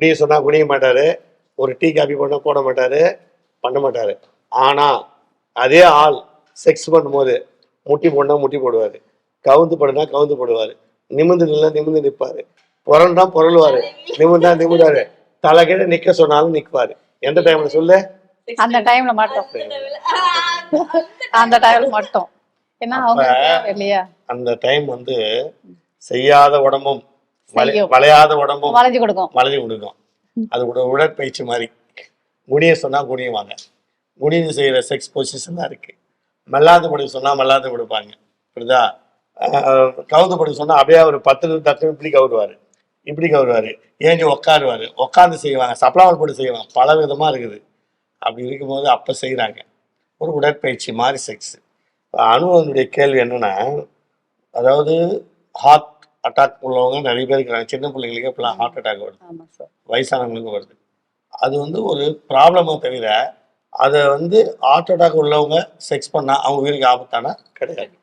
குடிய சொன்னா குடிய மாட்டாரு. ஒரு டீ காபி போட்டா போட மாட்டாரு. பண்ண மாட்டாரு. ஆனா அதே ஆள் செக்ஸ் பண்ணும்போது முட்டி போடனா முட்டி போடுவாரு. கவுந்து போடுனா கவுந்து போடுவாரு. நிமிந்து நில்ல நிமிந்து நிற்பாரு புரண்டா புரளுவாரு. நிமிந்தா நிமிந்தாரு தலைகீழ நிக்க சொன்னாலும் நிற்பாரு எந்த டைம்ல சொல்லு? அந்த டைம்ல மட்டும். அந்த டைம்ல மட்டும். ஏன்னா அவங்க இல்லையா அந்த டைம் வந்து செய்யாத உடம்பும். வளையாத உடம்பும் வளைஞ்சு கொடுக்கும். வளைஞ்சு கொடுக்கும். அது கூட உடற்பயிற்சி மாதிரி. குனிய சொன்னா குனியுவாங்க குனிஞ்சு செய்யற செக்ஸ் பொசிஷன் தான் இருக்கு. மல்லாத படுக்க சொன்னா மல்லாத படுப்பாங்க புரியுதா? கவுந்து படுக்க சொன்னா அப்படியே ஒரு பத்து தட்டு இப்படி கவுருவாரு. இப்படி கவுருவாரு. ஏஞ்சி உட்காருவாரு உட்காந்து செய்வாங்க. சப்ளாமல் போட்டு செய்வாங்க. பல விதமா இருக்குது. அப்படி இருக்கும்போது அப்ப செய்றாங்க. ஒரு உடற்பயிற்சி மாதிரி செக்ஸ் அனுவனுடைய கேள்வி என்னன்னா அதாவது ஹார்ட் அட்டாக் உள்ளவங்க நிறைய பேர் இருக்கிறாங்க சின்ன பிள்ளைங்களுக்கு இப்பெல்லாம் ஹார்ட் அட்டாக் வருது. வயசானவங்களுக்கு வருது. அது வந்து ஒரு ப்ராப்ளமோ தவிர அதை வந்து ஹார்ட் அட்டாக் உள்ளவங்க செக்ஸ் பண்ணா அவங்க உயிருக்கு ஆபத்தானா? கிடையாது.